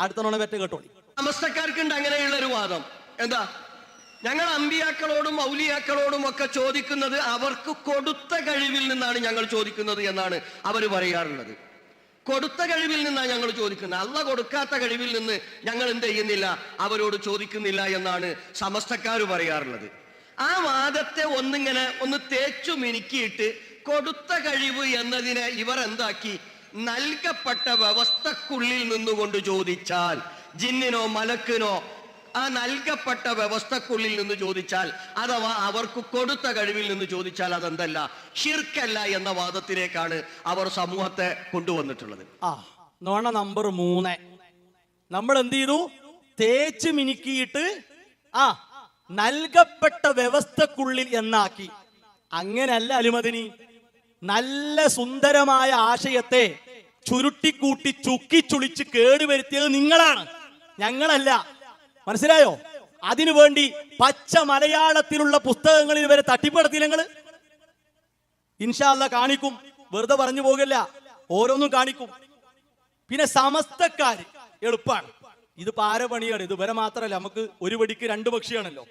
അടുത്ത നുണ പറ്റ കേട്ടോളി. സമസ്തക്കാർക്കുണ്ട് അങ്ങനെയുള്ള ഒരു വാദം. എന്താ? ഞങ്ങൾ അമ്പിയാക്കളോടും ഔലിയാക്കളോടും ഒക്കെ ചോദിക്കുന്നത് അവർക്ക് കൊടുത്ത കഴിവിൽ നിന്നാണ് ഞങ്ങൾ ചോദിക്കുന്നത് എന്നാണ് അവർ പറയാറുള്ളത്. കൊടുത്ത കഴിവിൽ നിന്നാണ് ഞങ്ങൾ ചോദിക്കുന്നത്. അല്ല കൊടുക്കാത്ത കഴിവിൽ നിന്ന് ഞങ്ങൾ എന്ത് ചെയ്യുന്നില്ല? അവരോട് ചോദിക്കുന്നില്ല എന്നാണ് സമസ്തക്കാർ പറയാറുള്ളത്. ആ വാദത്തെ ഒന്നിങ്ങനെ ഒന്ന് തേച്ചു മിനുക്കിയിട്ട് കൊടുത്ത കഴിവ് എന്നതിനെ ഇവർ എന്താക്കി? നൽകപ്പെട്ട വ്യവസ്ഥക്കുള്ളിൽ നിന്നുകൊണ്ട് ചോദിച്ചാൽ ജിന്നിനോ മലക്കിനോ ആ നൽകപ്പെട്ട വ്യവസ്ഥക്കുള്ളിൽ നിന്ന് ചോദിച്ചാൽ അഥവാ അവർക്ക് കൊടുത്ത കഴിവിൽ നിന്ന് ചോദിച്ചാൽ അതെന്തല്ല ഷിർക്കല്ല എന്ന വാദത്തിലേക്കാണ് അവർ സമൂഹത്തെ കൊണ്ടുവന്നിട്ടുള്ളത്. ആ നോണ നമ്പർ മൂന്ന്. നമ്മൾ എന്ത് ചെയ്തു? തേച്ച് മിനുക്കിയിട്ട് ആ നൽകപ്പെട്ട വ്യവസ്ഥക്കുള്ളിൽ എന്നാക്കി. അങ്ങനല്ല അലുമതിനി. നല്ല സുന്ദരമായ ആശയത്തെ ചുരുട്ടിക്കൂട്ടി ചുക്കി ചുളിച്ച് കേടുവരുത്തിയത് നിങ്ങളാണ്. ഞങ്ങളല്ല. മനസ്സിലായോ? അതിനു വേണ്ടി പച്ച മലയാളത്തിലുള്ള പുസ്തകങ്ങളിൽ വരെ തട്ടിപ്പടത്തി ഞങ്ങൾ. ഇൻഷാല്ല കാണിക്കും. വെറുതെ പറഞ്ഞു പോകില്ല. ഓരോന്നും കാണിക്കും. പിന്നെ സമസ്തക്കാര് എളുപ്പാണ്. ഇത് പാരപണിയാണ് ഇത് ഇവരെ മാത്രമല്ല. നമുക്ക് ഒരു വെടിക്ക് രണ്ട് പക്ഷിയാണല്ലോ.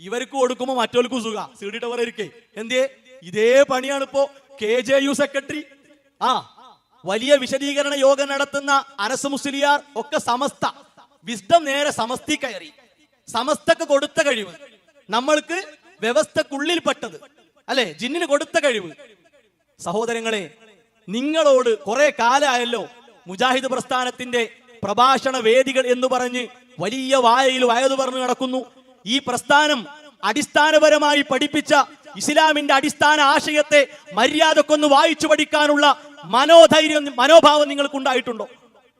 ഇവർക്ക് കൊടുക്കുമ്പോ മറ്റവർക്കും സുഖ. സി ഡി ടവർ ഇരിക്കേ. എന്തേ ഇതേ പണിയാണ് ഇപ്പോ കെ ജെ യു സെക്രട്ടറി. ആ വലിയ വിശദീകരണ യോഗം നടത്തുന്ന അനസ് മുസ്ലിയാർ ഒക്കെ സമസ്ത. വിസ്ഡം നേരെ സമസ്തി കയറി. സമസ്തക്ക് കൊടുത്ത കഴിവ്. നമ്മൾക്ക് വ്യവസ്ഥക്കുള്ളിൽ പെട്ടത് അല്ലെ? ജിന്നിന് കൊടുത്ത കഴിവ്. സഹോദരങ്ങളെ നിങ്ങളോട് കുറെ കാലമായല്ലോ മുജാഹിദ് പ്രസ്ഥാനത്തിന്റെ പ്രഭാഷണ വേദികൾ എന്ന് പറഞ്ഞ് വലിയ വായയിൽ വയത് പറഞ്ഞു നടക്കുന്നു. ഈ പ്രസ്ഥാനം അടിസ്ഥാനപരമായി പഠിപ്പിച്ച ഇസ്ലാമിന്റെ അടിസ്ഥാന ആശയത്തെ മര്യാദക്കൊന്ന് വായിച്ചു പഠിക്കാനുള്ള മനോധൈര്യം മനോഭാവം നിങ്ങൾക്ക് ഉണ്ടായിട്ടുണ്ടോ?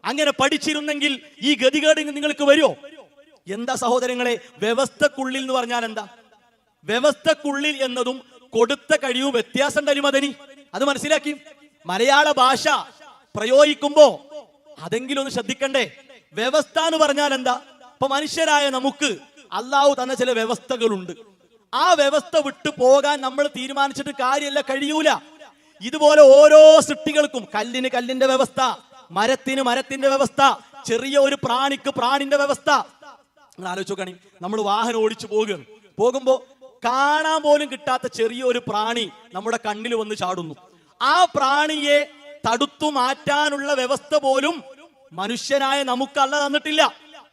അങ്ങനെ പഠിച്ചിരുന്നെങ്കിൽ ഈ ഗതികേട് നിങ്ങൾക്ക് വരുമോ? എന്താ സഹോദരങ്ങളെ വ്യവസ്ഥക്കുള്ളിൽ എന്ന് പറഞ്ഞാൽ എന്താ? വ്യവസ്ഥക്കുള്ളിൽ എന്നതും കൊടുത്ത കഴിവും വ്യത്യാസം തരുമതനി അത് മനസ്സിലാക്കി. മലയാള ഭാഷ പ്രയോഗിക്കുമ്പോ അതെങ്കിലും ഒന്ന് ശ്രദ്ധിക്കണ്ടേ? വ്യവസ്ഥ എന്ന് പറഞ്ഞാൽ എന്താ? ഇപ്പൊ മനുഷ്യരായ നമുക്ക് അള്ളാഹു തന്ന ചില വ്യവസ്ഥകളുണ്ട്. ആ വ്യവസ്ഥ വിട്ടു പോകാൻ നമ്മൾ തീരുമാനിച്ചിട്ട് കാര്യമല്ല കഴിയൂല. ഇതുപോലെ ഓരോ സൃഷ്ടികൾക്കും കല്ലിന് കല്ലിന്റെ വ്യവസ്ഥ മരത്തിന് മരത്തിന്റെ വ്യവസ്ഥ ചെറിയ ഒരു പ്രാണിക്ക് പ്രാണിന്റെ വ്യവസ്ഥ. നിങ്ങൾ ആലോചിച്ച് നമ്മൾ വാഹനം ഓടിച്ചു പോകുകയാണ് പോകുമ്പോ കാണാൻ പോലും കിട്ടാത്ത ചെറിയ ഒരു പ്രാണി നമ്മുടെ കണ്ണിൽ വന്ന് ചാടുന്നു. ആ പ്രാണിയെ തടുത്തു മാറ്റാനുള്ള വ്യവസ്ഥ പോലും മനുഷ്യനായ നമുക്കല്ല തന്നിട്ടില്ല.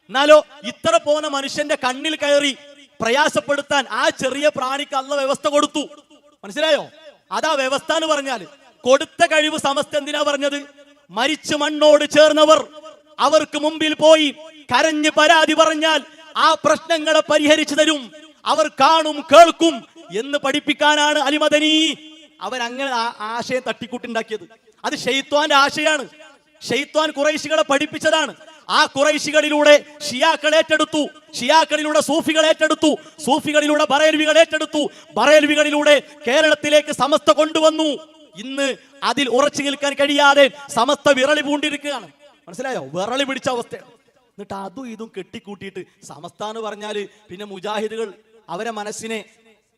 എന്നാലോ ഇത്ര പോന്ന മനുഷ്യന്റെ കണ്ണിൽ കയറി പ്രയാസപ്പെടുത്താൻ ആ ചെറിയ പ്രാണിക്ക് അല്ല വ്യവസ്ഥ കൊടുത്തു. മനസ്സിലായോ? അതാ വ്യവസ്ഥ എന്ന് പറഞ്ഞാൽ കൊടുത്ത കഴിവ് സമസ്ത എന്തിനാ പറഞ്ഞത്? മരിച്ചു മണ്ണോട് ചേർന്നവർ അവർക്ക് മുമ്പിൽ പോയി കരഞ്ഞ് പരാതി പറഞ്ഞാൽ ആ പ്രശ്നങ്ങളെ പരിഹരിച്ചു തരും. അവർ കാണും കേൾക്കും എന്ന് പഠിപ്പിക്കാനാണ് അലിമദനി. അവരങ്ങനെ ആ ആശയം തട്ടിക്കൂട്ടുണ്ടാക്കിയത്. അത് ഷെയ്ത്വാന്റെ ആശയാണ്. ഷെയ്ത്വാൻ കുറേശികളെ പഠിപ്പിച്ചതാണ്. ആ കുറൈശികളിലൂടെ ഷിയാക്കൾ ഏറ്റെടുത്തു. ഷിയാക്കളിലൂടെ സൂഫികൾ ഏറ്റെടുത്തു. സൂഫികളിലൂടെ ബറേൽവികൾ ഏറ്റെടുത്തു. ബറേൽവികളിലൂടെ കേരളത്തിലേക്ക് സമസ്ത കൊണ്ടുവന്നു. ഇന്ന് അതിൽ ഉറച്ചു നിൽക്കാൻ കഴിയാതെ സമസ്ത വിറളി പൂണ്ടിരിക്കുകയാണ്. മനസ്സിലായോ? വിറളി പിടിച്ച അവസ്ഥയാണ്. എന്നിട്ട് അതും ഇതും കെട്ടിക്കൂട്ടിയിട്ട് സമസ്ത എന്ന് പറഞ്ഞാൽ പിന്നെ മുജാഹിദുകൾ അവരെ മനസ്സിനെ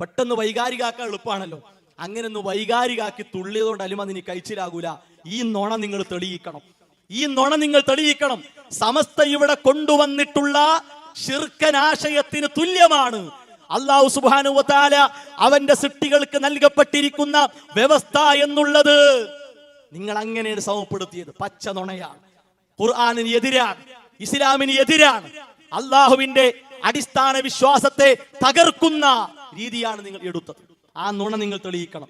പെട്ടെന്ന് വൈകാരികാക്കാൻ എളുപ്പമാണല്ലോ. അങ്ങനെ ഒന്ന് വൈകാരികാക്കി തുള്ളിയതുകൊണ്ട് അലിമതിനി കഴിച്ചിലാകൂല ഈ നോണ നിങ്ങൾ തെളിയിക്കണം. ഈ നുണ നിങ്ങൾ തെളിയിക്കണം. സമസ്ത ഇവിടെ കൊണ്ടുവന്നിട്ടുള്ള ശിർക്കനാശയത്തിന് തുല്യമാണ്. അള്ളാഹു സുബാനുവത്താല അവന്റെ സൃഷ്ടികൾക്ക് നൽകപ്പെട്ടിരിക്കുന്ന വ്യവസ്ഥ എന്നുള്ളത് നിങ്ങൾ അങ്ങനെയാണ് സമപ്പെടുത്തിയത്. പച്ച നുണയാണ്. ഖുർആാനിന് എതിരാണ്. ഇസ്ലാമിന് എതിരാണ്. അള്ളാഹുവിന്റെ അടിസ്ഥാന വിശ്വാസത്തെ തകർക്കുന്ന രീതിയാണ് നിങ്ങൾ എടുത്തത്. ആ നുണ നിങ്ങൾ തെളിയിക്കണം.